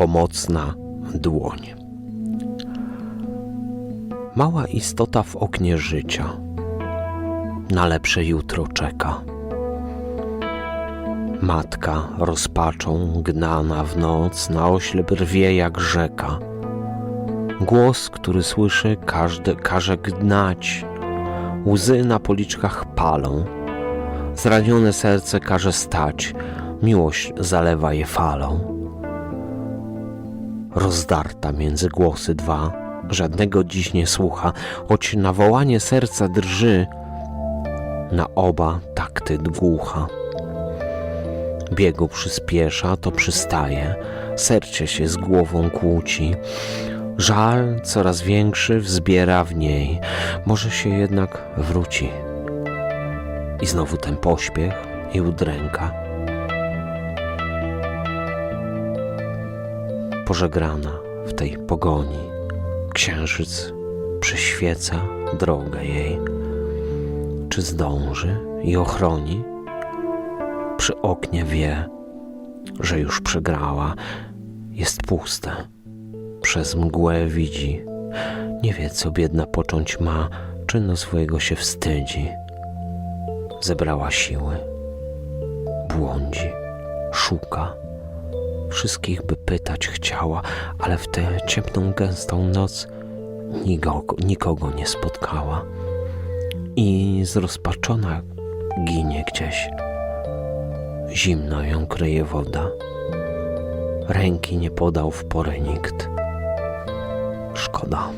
pomocna dłoń. Mała istota w oknie życia na lepsze jutro czeka. Matka rozpaczą gnana w noc na oślep rwie jak rzeka. Głos, który słyszy, każdy każe gnać. Łzy na policzkach palą. Zranione serce każe stać. Miłość zalewa je falą. Rozdarta między głosy dwa, żadnego dziś nie słucha, choć nawołanie serca drży, na oba takty głucha. Biegu przyspiesza, to przystaje, serce się z głową kłóci. Żal coraz większy wzbiera w niej, może się jednak wróci. I znowu ten pośpiech i udręka. Pożegrana w tej pogoni, księżyc przyświeca drogę jej. Czy zdąży i ochroni? Przy oknie wie, że już przegrała, jest puste przez mgłę widzi. Nie wie, co biedna począć ma, czynu swojego się wstydzi. Zebrała siły, błądzi, szuka. Wszystkich by pytać chciała, ale w tę ciemną, gęstą noc nikogo, nikogo nie spotkała. I zrozpaczona ginie gdzieś. Zimno ją kryje woda. Ręki nie podał w porę nikt. Szkoda.